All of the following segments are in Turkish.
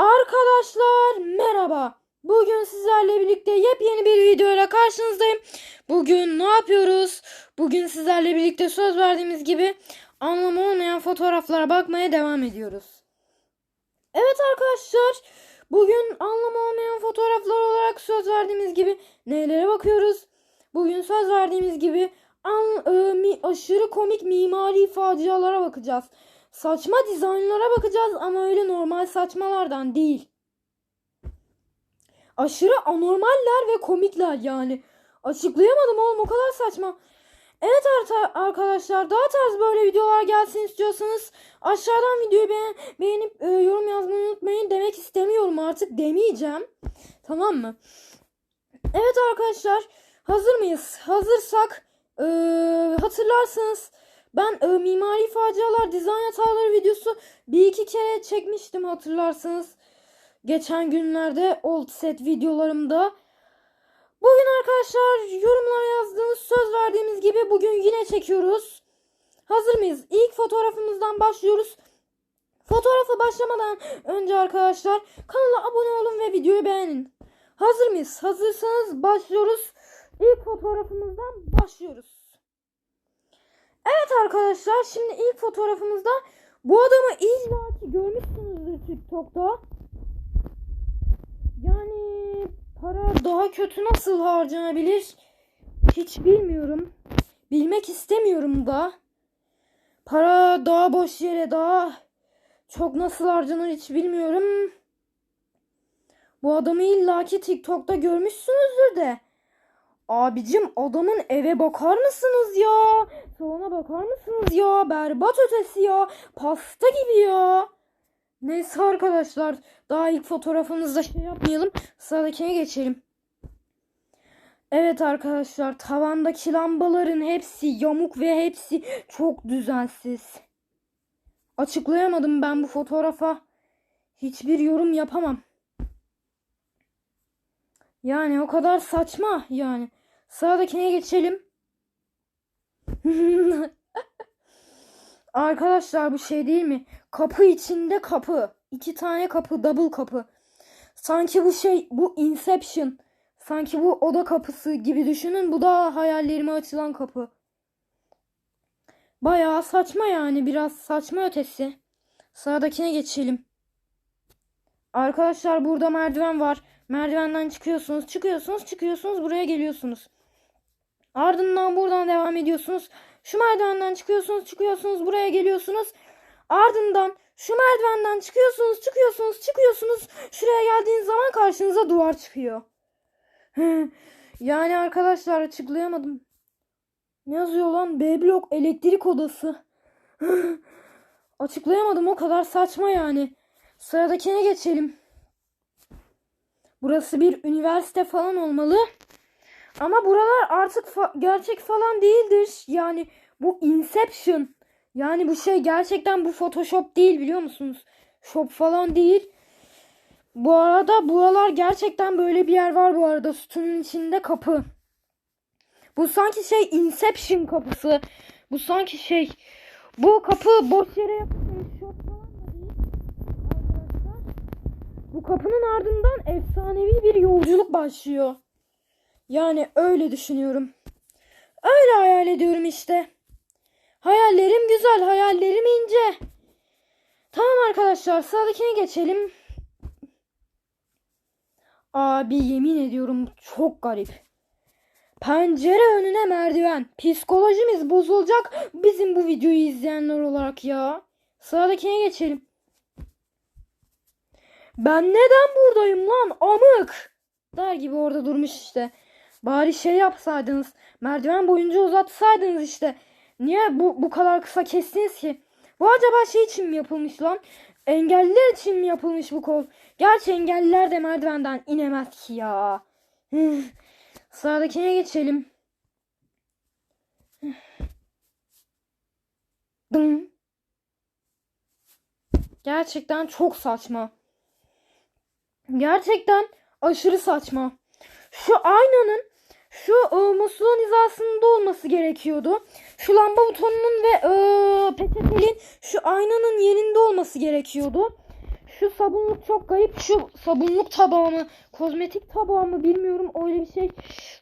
Arkadaşlar merhaba. Bugün sizlerle birlikte yepyeni bir videoyla karşınızdayım. Bugün ne yapıyoruz? Bugün sizlerle birlikte söz verdiğimiz gibi anlamı olmayan fotoğraflara bakmaya devam ediyoruz. Evet arkadaşlar, bugün anlamı olmayan fotoğraflar olarak söz verdiğimiz gibi nelere bakıyoruz? Bugün söz verdiğimiz gibi an, e, mi- aşırı komik mimari facialara bakacağız. Saçma dizaynlara bakacağız ama öyle normal saçmalardan değil. Aşırı anormaller ve komikler yani. Açıklayamadım oğlum o kadar saçma. Evet arkadaşlar daha tarz böyle videolar gelsin istiyorsanız aşağıdan videoyu beğen- beğenip e, yorum yazmayı unutmayın demek istemiyorum artık demeyeceğim. Tamam mı? Evet arkadaşlar hazır mıyız? Hazırsak e, hatırlarsınız ben e, mimari facialar dizayn hataları videosu bir iki kere çekmiştim hatırlarsınız. Geçen günlerde old set videolarımda. Bugün arkadaşlar yorumlara yazdığınız söz verdiğimiz gibi bugün yine çekiyoruz. Hazır mıyız? İlk fotoğrafımızdan başlıyoruz. Fotoğrafa başlamadan önce arkadaşlar kanala abone olun ve videoyu beğenin. Hazır mıyız? Hazırsanız başlıyoruz. İlk fotoğrafımızdan başlıyoruz. Evet arkadaşlar şimdi ilk fotoğrafımızda bu adamı illa ki görmüşsünüzdür TikTok'ta. Yani para daha kötü nasıl harcanabilir hiç bilmiyorum. Bilmek istemiyorum da. Para daha boş yere daha çok nasıl harcanır hiç bilmiyorum. Bu adamı illaki TikTok'ta görmüşsünüzdür de. Abicim adamın eve bakar mısınız ya? Salona bakar mısınız ya? Berbat ötesi ya. Pasta gibi ya. Neyse arkadaşlar. Daha ilk fotoğrafımızda şey yapmayalım. Sıradakine geçelim. Evet arkadaşlar. Tavandaki lambaların hepsi yamuk ve hepsi çok düzensiz. Açıklayamadım ben bu fotoğrafa. Hiçbir yorum yapamam. Yani o kadar saçma yani. Sıradakine geçelim. Arkadaşlar bu şey değil mi? Kapı içinde kapı. İki tane kapı, double kapı. Sanki bu şey, bu Inception. Sanki bu oda kapısı gibi düşünün. Bu da hayallerime açılan kapı. Bayağı saçma yani. Biraz saçma ötesi. Sıradakine geçelim. Arkadaşlar burada merdiven var. Merdivenden çıkıyorsunuz, çıkıyorsunuz, çıkıyorsunuz, buraya geliyorsunuz. Ardından buradan devam ediyorsunuz. Şu merdivenden çıkıyorsunuz, çıkıyorsunuz, buraya geliyorsunuz. Ardından şu merdivenden çıkıyorsunuz, çıkıyorsunuz, çıkıyorsunuz. Şuraya geldiğiniz zaman karşınıza duvar çıkıyor. yani arkadaşlar açıklayamadım. Ne yazıyor lan? B blok elektrik odası. açıklayamadım o kadar saçma yani. Sıradakine geçelim. Burası bir üniversite falan olmalı. Ama buralar artık fa- gerçek falan değildir. Yani bu Inception. Yani bu şey gerçekten bu Photoshop değil biliyor musunuz? Shop falan değil. Bu arada buralar gerçekten böyle bir yer var bu arada. Sütunun içinde kapı. Bu sanki şey Inception kapısı. Bu sanki şey. Bu kapı boş yere yapılmış. Shop falan da değil. Arkadaşlar. Bu kapının ardından efsanevi bir yolculuk başlıyor. Yani öyle düşünüyorum. Öyle hayal ediyorum işte. Hayallerim güzel, hayallerim ince. Tamam arkadaşlar, sıradakine geçelim. Abi yemin ediyorum çok garip. Pencere önüne merdiven. Psikolojimiz bozulacak bizim bu videoyu izleyenler olarak ya. Sıradakine geçelim. Ben neden buradayım lan amık? Der gibi orada durmuş işte. Bari şey yapsaydınız. Merdiven boyunca uzatsaydınız işte. Niye bu, bu kadar kısa kestiniz ki? Bu acaba şey için mi yapılmış lan? Engelliler için mi yapılmış bu kol? Gerçi engelliler de merdivenden inemez ki ya. Sıradakine geçelim. Gerçekten çok saçma. Gerçekten aşırı saçma. Şu aynanın şu e, musluğun hizasında olması gerekiyordu. Şu lamba butonunun ve e, peçetenin şu aynanın yerinde olması gerekiyordu. Şu sabunluk çok garip. Şu sabunluk tabağı mı? Kozmetik tabağı mı bilmiyorum. Öyle bir şey.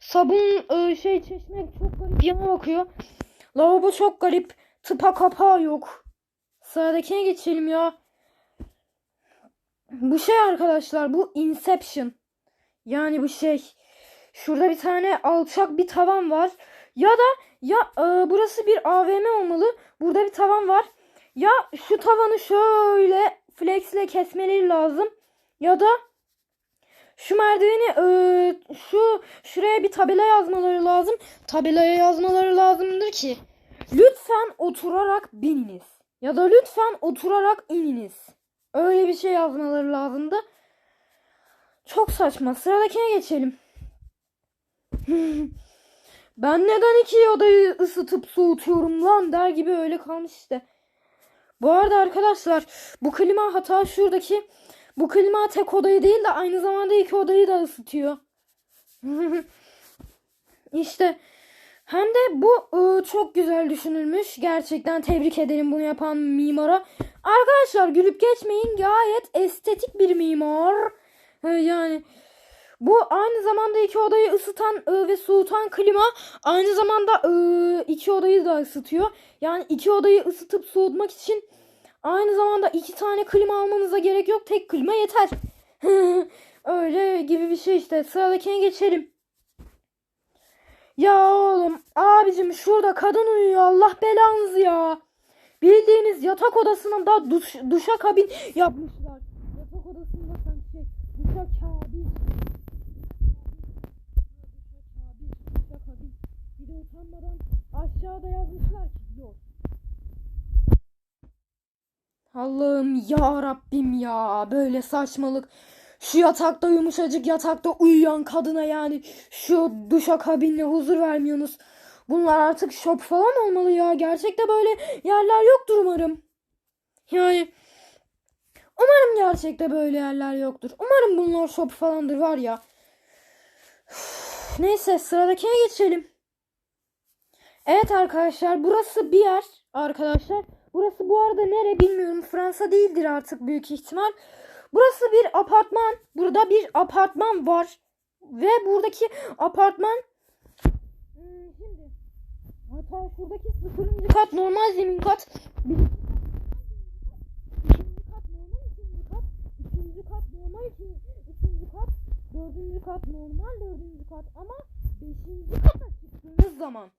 Sabun e, şey çeşme çok garip yana bakıyor. Lavabo çok garip. Tıpa kapağı yok. Sıradakine geçelim ya. Bu şey arkadaşlar bu Inception. Yani bu şey. Şurada bir tane alçak bir tavan var. Ya da ya e, burası bir AVM olmalı. Burada bir tavan var. Ya şu tavanı şöyle flexle kesmeleri lazım. Ya da şu merdiveni e, şu şuraya bir tabela yazmaları lazım. Tabelaya yazmaları lazımdır ki lütfen oturarak bininiz. Ya da lütfen oturarak ininiz. Öyle bir şey yazmaları lazımdı. Çok saçma. Sıradakine geçelim. ben neden iki odayı ısıtıp soğutuyorum lan der gibi öyle kalmış işte. Bu arada arkadaşlar bu klima hata şuradaki bu klima tek odayı değil de aynı zamanda iki odayı da ısıtıyor. işte hem de bu ıı, çok güzel düşünülmüş. Gerçekten tebrik ederim bunu yapan mimara. Arkadaşlar gülüp geçmeyin gayet estetik bir mimar. Yani bu aynı zamanda iki odayı ısıtan ıı, ve soğutan klima aynı zamanda ıı, iki odayı da ısıtıyor. Yani iki odayı ısıtıp soğutmak için aynı zamanda iki tane klima almanıza gerek yok. Tek klima yeter. Öyle gibi bir şey işte. Sıradakine geçelim. Ya oğlum abicim şurada kadın uyuyor Allah belanızı ya. Bildiğiniz yatak odasına da duş, duşa kabin yapmışlar. Yatak odasında sen şey duşa kabin. Duşa kabin. Bir de utanmadan aşağıda yazmışlar ki yok. Allah'ım ya Rabbim ya böyle saçmalık. Şu yatakta yumuşacık yatakta uyuyan kadına yani şu duşa kabinle huzur vermiyorsunuz. Bunlar artık şop falan olmalı ya. Gerçekte böyle yerler yoktur umarım. Yani umarım gerçekte böyle yerler yoktur. Umarım bunlar şop falandır var ya. Neyse sıradakine geçelim. Evet arkadaşlar burası bir yer arkadaşlar. Burası bu arada nere bilmiyorum. Fransa değildir artık büyük ihtimal. Burası bir apartman. Burada bir apartman var. Ve buradaki apartman Hmm, şimdi hatta şuradaki sıfırıncı kat normal zemin kat. Birinci kat normal ikinci kat. Üçüncü kat normal üçüncü kat. Dördüncü kat normal dördüncü kat. Ama beşinci kata çıktığınız zaman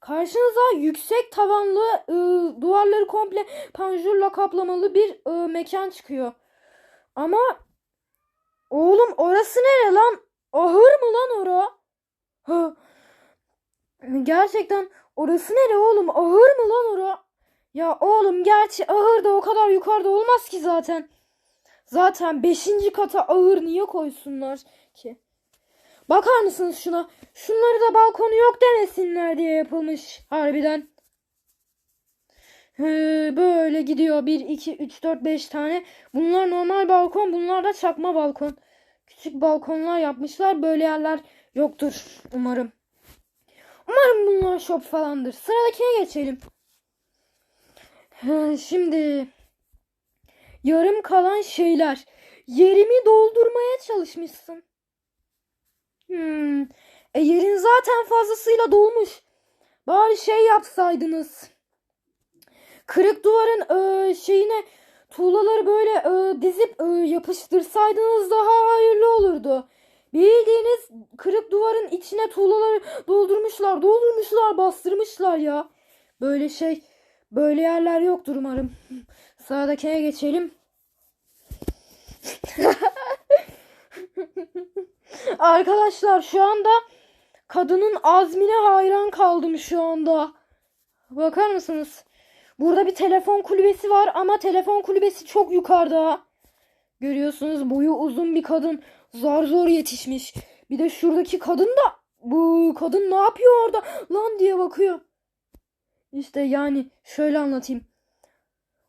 Karşınıza yüksek tavanlı e, duvarları komple panjurla kaplamalı bir e, mekan çıkıyor. Ama oğlum orası nere lan? Ahır mı lan ora? Ha. Gerçekten orası nere oğlum? Ahır mı lan ora? Ya oğlum gerçi ahır da o kadar yukarıda olmaz ki zaten. Zaten 5. kata ağır niye koysunlar ki? Bakar mısınız şuna? Şunları da balkonu yok demesinler diye yapılmış harbiden. Böyle gidiyor. 1, 2, 3, 4, 5 tane. Bunlar normal balkon. Bunlar da çakma balkon. Küçük balkonlar yapmışlar. Böyle yerler yoktur umarım. Umarım bunlar şop falandır. Sıradakine geçelim. Şimdi yarım kalan şeyler. Yerimi doldurmaya çalışmışsın. Hmm. E yerin zaten fazlasıyla dolmuş. Bari şey yapsaydınız. Kırık duvarın e, şeyine tuğlaları böyle e, dizip e, yapıştırsaydınız daha hayırlı olurdu. Bildiğiniz kırık duvarın içine tuğlaları doldurmuşlar, doldurmuşlar, bastırmışlar ya. Böyle şey, böyle yerler yoktur umarım. Sıradakine geçelim. Arkadaşlar şu anda kadının azmine hayran kaldım şu anda. Bakar mısınız? Burada bir telefon kulübesi var ama telefon kulübesi çok yukarıda. Görüyorsunuz boyu uzun bir kadın zar zor yetişmiş. Bir de şuradaki kadın da bu kadın ne yapıyor orada lan diye bakıyor. İşte yani şöyle anlatayım.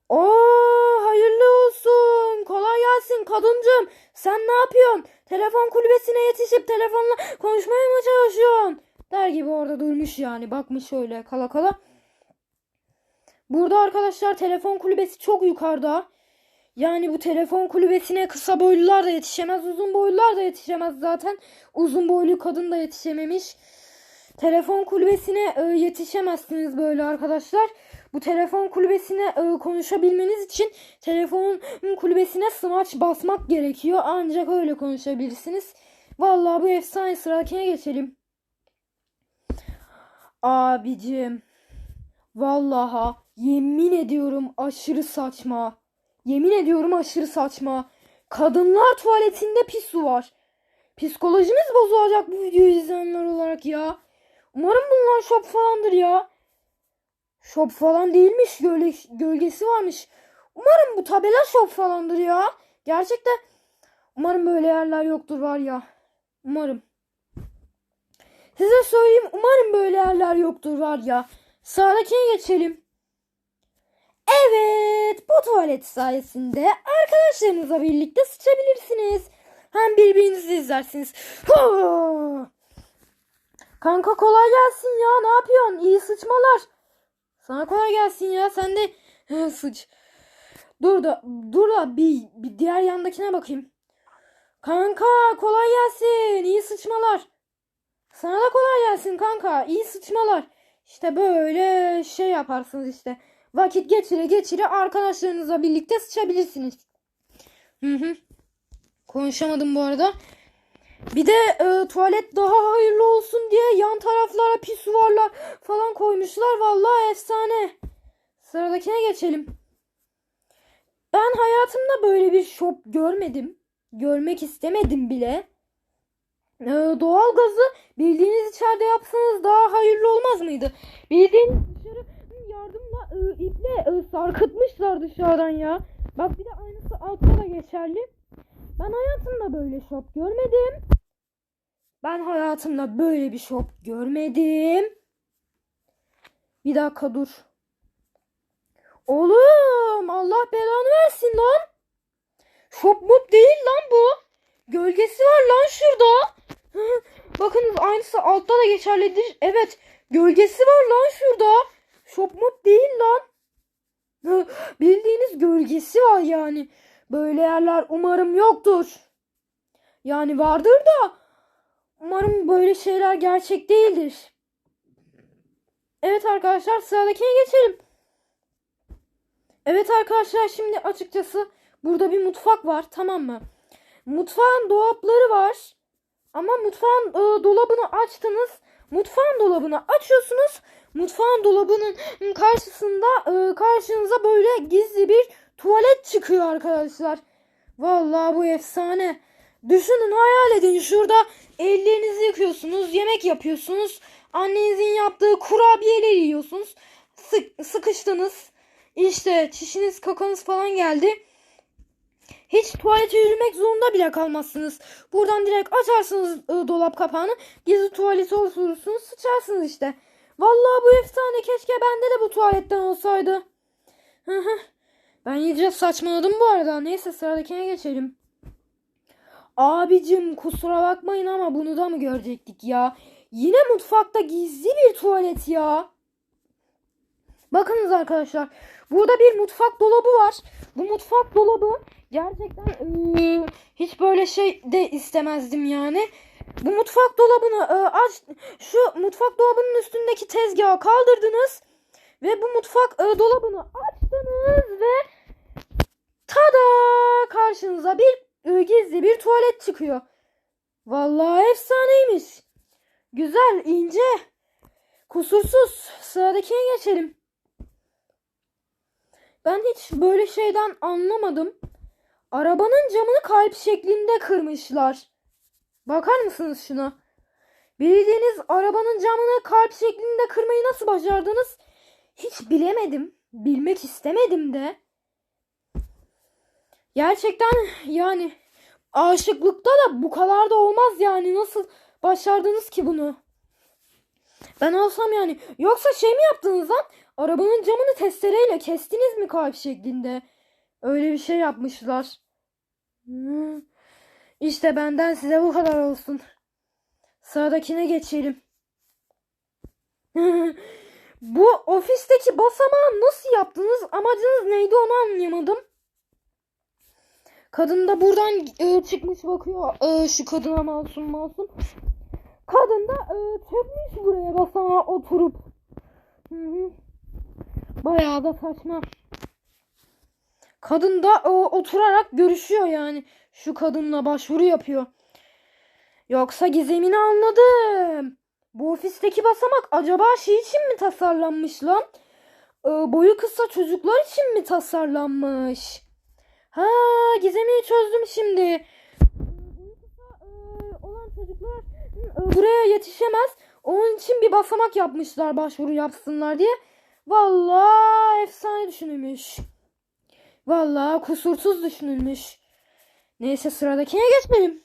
Oo hayırlı olsun. Kolay gelsin kadıncım. Sen ne yapıyorsun? Telefon kulübesine yetişip telefonla konuşmaya mı çalışıyorsun? Der gibi orada durmuş yani. Bakmış şöyle kala kala. Burada arkadaşlar telefon kulübesi çok yukarıda. Yani bu telefon kulübesine kısa boylular da yetişemez, uzun boylular da yetişemez zaten. Uzun boylu kadın da yetişememiş. Telefon kulübesine e, yetişemezsiniz böyle arkadaşlar. Bu telefon kulübesine e, konuşabilmeniz için telefon kulübesine smaç basmak gerekiyor. Ancak öyle konuşabilirsiniz. Vallahi bu efsane sıradakine geçelim. Abicim. Vallaha yemin ediyorum aşırı saçma. Yemin ediyorum aşırı saçma. Kadınlar tuvaletinde pis su var. Psikolojimiz bozulacak bu videoyu izleyenler olarak ya. Umarım bunlar şop falandır ya. Şop falan değilmiş. Gölge, gölgesi varmış. Umarım bu tabela şop falandır ya. Gerçekten umarım böyle yerler yoktur var ya. Umarım. Size söyleyeyim umarım böyle yerler yoktur var ya. Sağdakine geçelim. Evet bu tuvalet sayesinde arkadaşlarınızla birlikte sıçabilirsiniz. Hem birbirinizi izlersiniz. Kanka kolay gelsin ya ne yapıyorsun? İyi sıçmalar. Sana kolay gelsin ya sen de sıç. Dur da dur da bir, bir diğer yandakine bakayım. Kanka kolay gelsin. İyi sıçmalar. Sana da kolay gelsin kanka. İyi sıçmalar. İşte böyle şey yaparsınız işte. Vakit geçire geçire arkadaşlarınızla birlikte sıçabilirsiniz. Hı hı. Konuşamadım bu arada. Bir de e, tuvalet daha hayırlı olsun diye yan taraflara pisuvarlar falan koymuşlar. Vallahi efsane. Sıradakine geçelim. Ben hayatımda böyle bir shop görmedim. Görmek istemedim bile. Ee, doğal gazı bildiğiniz içeride yapsanız daha hayırlı olmaz mıydı? Bildiğiniz dışarı yardımla e, iple e, sarkıtmışlar dışarıdan ya. Bak bir de aynısı altta da geçerli. Ben hayatımda böyle shop görmedim. Ben hayatımda böyle bir shop görmedim. Bir dakika dur. Oğlum Allah belanı versin lan. Shop mop değil lan bu. Gölgesi var lan şurada. Bakınız aynısı altta da geçerlidir. Evet gölgesi var lan şurada. Shop mop değil lan. Bildiğiniz gölgesi var yani. Böyle yerler umarım yoktur. Yani vardır da umarım böyle şeyler gerçek değildir. Evet arkadaşlar sıradakine geçelim. Evet arkadaşlar şimdi açıkçası burada bir mutfak var tamam mı? Mutfağın dolapları var. Ama mutfağın e, dolabını açtınız. Mutfağın dolabını açıyorsunuz. Mutfağın dolabının karşısında e, karşınıza böyle gizli bir tuvalet çıkıyor arkadaşlar. Vallahi bu efsane. Düşünün hayal edin şurada ellerinizi yıkıyorsunuz, yemek yapıyorsunuz. Annenizin yaptığı kurabiyeleri yiyorsunuz. Sık, sıkıştınız. İşte çişiniz kakanız falan geldi. Hiç tuvalete yürümek zorunda bile kalmazsınız. Buradan direkt açarsınız e, dolap kapağını. Gizli tuvalete oturursunuz sıçarsınız işte. Vallahi bu efsane keşke bende de bu tuvaletten olsaydı. Hı hı. Ben iyice saçmaladım bu arada. Neyse sıradakine geçelim. Abicim kusura bakmayın ama bunu da mı görecektik ya? Yine mutfakta gizli bir tuvalet ya. Bakınız arkadaşlar. Burada bir mutfak dolabı var. Bu mutfak dolabı gerçekten eee, hiç böyle şey de istemezdim yani. Bu mutfak dolabını eee, aç şu mutfak dolabının üstündeki tezgahı kaldırdınız ve bu mutfak eee, dolabını açtınız ve karşınıza bir eee, gizli bir tuvalet çıkıyor. Vallahi efsaneymiş. Güzel, ince, kusursuz. Sıradakine geçelim. Ben hiç böyle şeyden anlamadım. Arabanın camını kalp şeklinde kırmışlar. Bakar mısınız şuna? Bildiğiniz arabanın camını kalp şeklinde kırmayı nasıl başardınız? Hiç bilemedim. Bilmek istemedim de. Gerçekten yani aşıklıkta da bu kadar da olmaz yani. Nasıl başardınız ki bunu? Ben olsam yani. Yoksa şey mi yaptınız lan? Arabanın camını testereyle kestiniz mi kalp şeklinde? Öyle bir şey yapmışlar. Hmm. İşte benden size bu kadar olsun. Sıradakine geçelim. bu ofisteki basamağı nasıl yaptınız? Amacınız neydi onu anlayamadım. Kadın da buradan e, çıkmış bakıyor e, şu kadına masum masum. Kadın da e, çökmüş buraya basamağa oturup. Hı hı. Bayağı da saçma. Kadın da e, oturarak görüşüyor yani. Şu kadınla başvuru yapıyor. Yoksa gizemini anladım. Bu ofisteki basamak acaba şey için mi tasarlanmış lan? Ee, boyu kısa çocuklar için mi tasarlanmış? Ha, gizemi çözdüm şimdi. Ee, e, olan çocuklar e, buraya yetişemez. Onun için bir basamak yapmışlar başvuru yapsınlar diye. Vallahi efsane düşünülmüş. Vallahi kusursuz düşünülmüş. Neyse sıradakine geçmeyelim.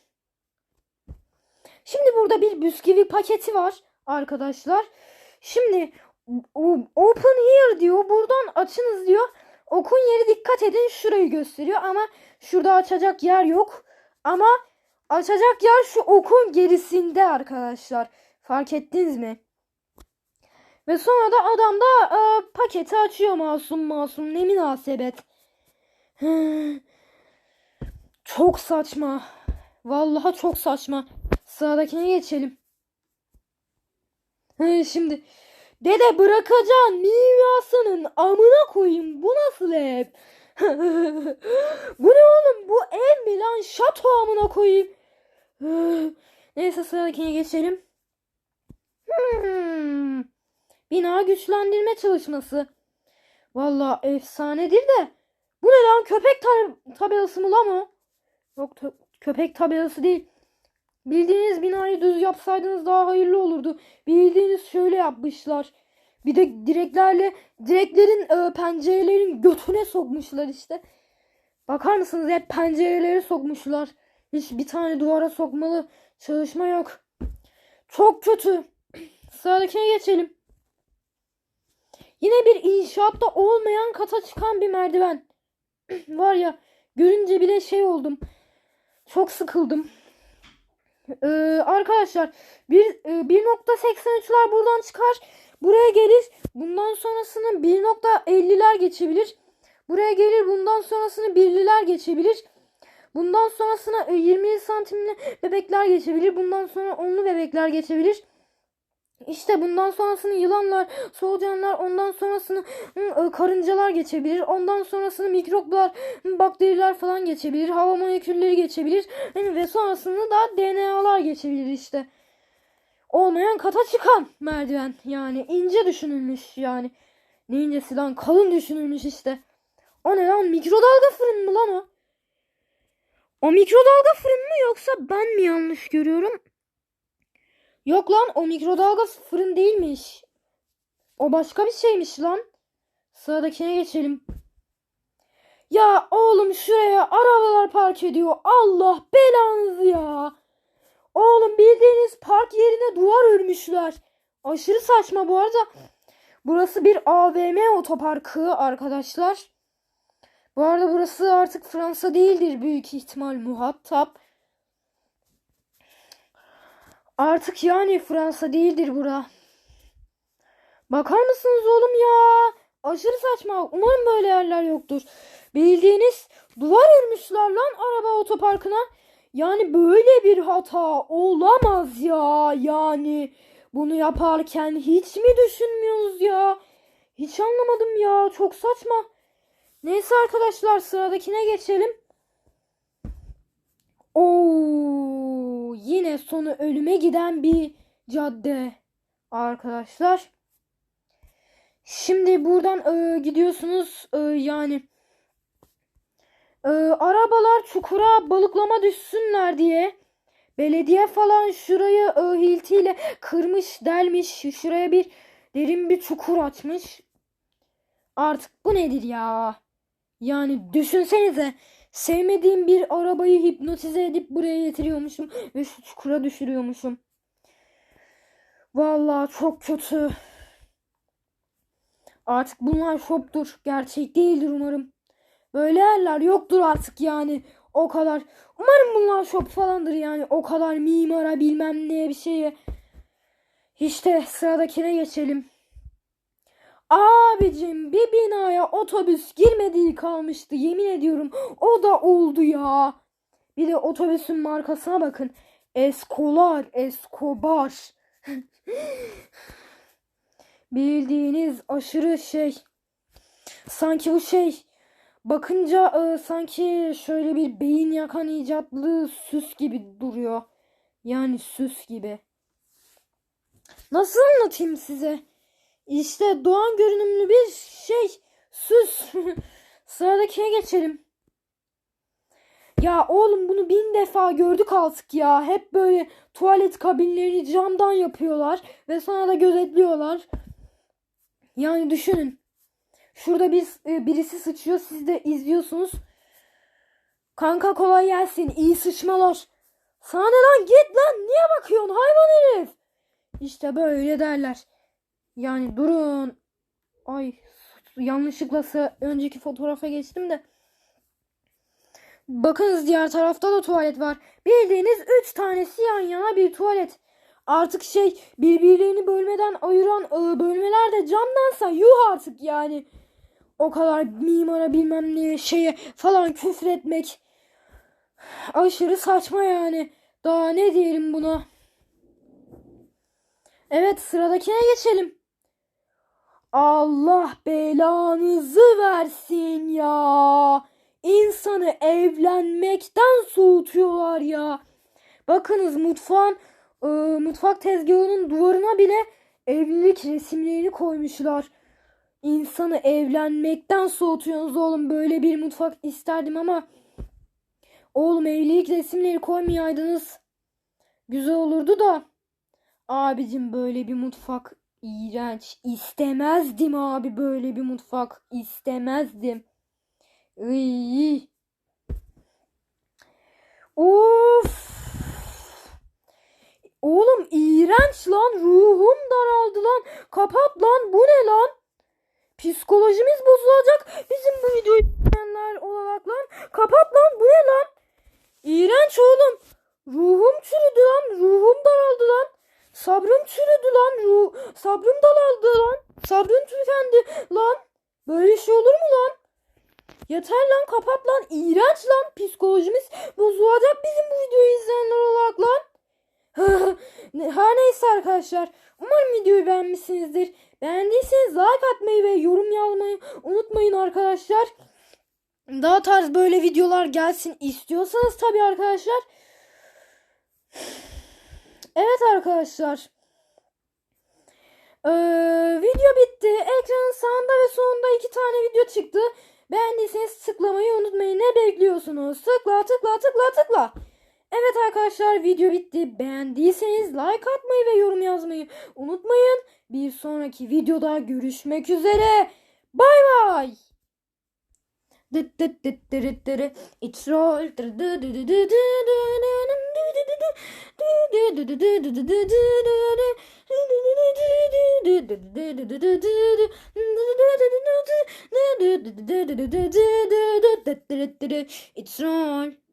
Şimdi burada bir bisküvi paketi var arkadaşlar. Şimdi open here diyor. Buradan açınız diyor. Okun yeri dikkat edin şurayı gösteriyor ama şurada açacak yer yok. Ama açacak yer şu okun gerisinde arkadaşlar. Fark ettiniz mi? Ve sonra da adam da e, paketi açıyor masum masum. Ne münasebet. Çok saçma. Vallahi çok saçma. Sıradakine geçelim. Şimdi dede bırakacaksın mirasının amına koyayım. Bu nasıl ev? bu ne oğlum? Bu ev mi lan? Şato amına koyayım. Neyse sıradakine geçelim. Hmm. Bina güçlendirme çalışması. Vallahi efsanedir de. Bu ne lan? Köpek tab- tabelası mı lan o? Yok köpek tabelası değil. Bildiğiniz binayı düz yapsaydınız daha hayırlı olurdu. Bildiğiniz şöyle yapmışlar. Bir de direklerle direklerin e, pencerelerin götüne sokmuşlar işte. Bakar mısınız hep pencereleri sokmuşlar. Hiç bir tane duvara sokmalı çalışma yok. Çok kötü. Sıradakine geçelim. Yine bir inşaatta olmayan kata çıkan bir merdiven. Var ya görünce bile şey oldum. Çok sıkıldım. Ee, arkadaşlar bir e, 1.83'ler buradan çıkar. Buraya gelir. Bundan sonrasını 1.50'ler geçebilir. Buraya gelir. Bundan sonrasını birliler geçebilir. Bundan sonrasına e, 20 santimli bebekler geçebilir. Bundan sonra 10'lu bebekler geçebilir. İşte bundan sonrasını yılanlar, solucanlar, ondan sonrasını hı, e, karıncalar geçebilir. Ondan sonrasını mikroplar, hı, bakteriler falan geçebilir. Hava molekülleri geçebilir. Ve sonrasını da DNA'lar geçebilir işte. Olmayan kata çıkan merdiven. Yani ince düşünülmüş yani. Ne incesi lan kalın düşünülmüş işte. O ne lan mikrodalga fırın mı lan o? O mikrodalga fırın mı yoksa ben mi yanlış görüyorum? Yok lan o mikrodalga fırın değilmiş. O başka bir şeymiş lan. Sıradakine geçelim. Ya oğlum şuraya arabalar park ediyor. Allah belanızı ya. Oğlum bildiğiniz park yerine duvar örmüşler. Aşırı saçma bu arada. Burası bir AVM otoparkı arkadaşlar. Bu arada burası artık Fransa değildir büyük ihtimal muhatap. Artık yani Fransa değildir bura. Bakar mısınız oğlum ya? Aşırı saçma. Umarım böyle yerler yoktur. Bildiğiniz duvar örmüşler lan araba otoparkına. Yani böyle bir hata olamaz ya. Yani bunu yaparken hiç mi düşünmüyoruz ya? Hiç anlamadım ya. Çok saçma. Neyse arkadaşlar sıradakine geçelim. Oo, yine sonu ölüme giden bir cadde arkadaşlar. Şimdi buradan e, gidiyorsunuz e, yani e, arabalar çukura balıklama düşsünler diye belediye falan şurayı e, hiltiyle kırmış delmiş şuraya bir derin bir çukur açmış. Artık bu nedir ya? Yani düşünsenize sevmediğim bir arabayı hipnotize edip buraya getiriyormuşum ve şu çukura düşürüyormuşum. Vallahi çok kötü. Artık bunlar şoptur. Gerçek değildir umarım. Böyle yerler yoktur artık yani. O kadar. Umarım bunlar şop falandır yani. O kadar mimara bilmem neye bir şeye. İşte sıradakine geçelim. Abicim bir binaya otobüs girmediği kalmıştı yemin ediyorum. O da oldu ya. Bir de otobüsün markasına bakın. Escolar, Escobar. Bildiğiniz aşırı şey. Sanki bu şey bakınca e, sanki şöyle bir beyin yakan icatlı süs gibi duruyor. Yani süs gibi. Nasıl anlatayım size? İşte doğan görünümlü bir şey. Süs. Sıradakine geçelim. Ya oğlum bunu bin defa gördük artık ya. Hep böyle tuvalet kabinlerini camdan yapıyorlar ve sonra da gözetliyorlar. Yani düşünün. Şurada bir e, birisi sıçıyor siz de izliyorsunuz. Kanka kolay gelsin. iyi sıçmalar. Sana ne lan git lan. Niye bakıyorsun hayvan herif? İşte böyle derler. Yani durun. Ay yanlışlıkla önceki fotoğrafa geçtim de. Bakınız diğer tarafta da tuvalet var. Bildiğiniz üç tanesi yan yana bir tuvalet. Artık şey birbirlerini bölmeden ayıran e, bölmeler de camdansa yuh artık yani. O kadar mimara bilmem ne şeye falan küfretmek. Aşırı saçma yani. Daha ne diyelim buna. Evet sıradakine geçelim. Allah belanızı versin ya. İnsanı evlenmekten soğutuyorlar ya. Bakınız mutfağın e, mutfak tezgahının duvarına bile evlilik resimlerini koymuşlar. İnsanı evlenmekten soğutuyorsunuz oğlum. Böyle bir mutfak isterdim ama oğlum evlilik resimleri koymayaydınız. Güzel olurdu da. Abicim böyle bir mutfak iğrenç. İstemezdim abi böyle bir mutfak. İstemezdim. Iy. Of. Oğlum iğrenç lan. Ruhum daraldı lan. Kapat lan. Bu ne lan? Psikolojimiz bozulacak. Bizim bu videoyu izleyenler olarak lan. Kapat lan. Bu ne lan? İğrenç oğlum. Ruhum çürüdü lan. Ruhum daraldı lan. Sabrım çürüdü lan. Ruh, sabrım daraldı lan. Sabrım tükendi lan. Böyle şey olur mu lan? Yeter lan kapat lan. İğrenç lan. Psikolojimiz bozulacak bizim bu videoyu izleyenler olarak lan. Her neyse arkadaşlar. Umarım videoyu beğenmişsinizdir. Beğendiyseniz like atmayı ve yorum yazmayı unutmayın arkadaşlar. Daha tarz böyle videolar gelsin istiyorsanız tabii arkadaşlar. Evet arkadaşlar. Ee, video bitti. Ekranın sağında ve solunda iki tane video çıktı. Beğendiyseniz tıklamayı unutmayın. Ne bekliyorsunuz? Tıkla tıkla tıkla tıkla. Evet arkadaşlar video bitti. Beğendiyseniz like atmayı ve yorum yazmayı unutmayın. Bir sonraki videoda görüşmek üzere. Bay bay. It's roll. It's roll.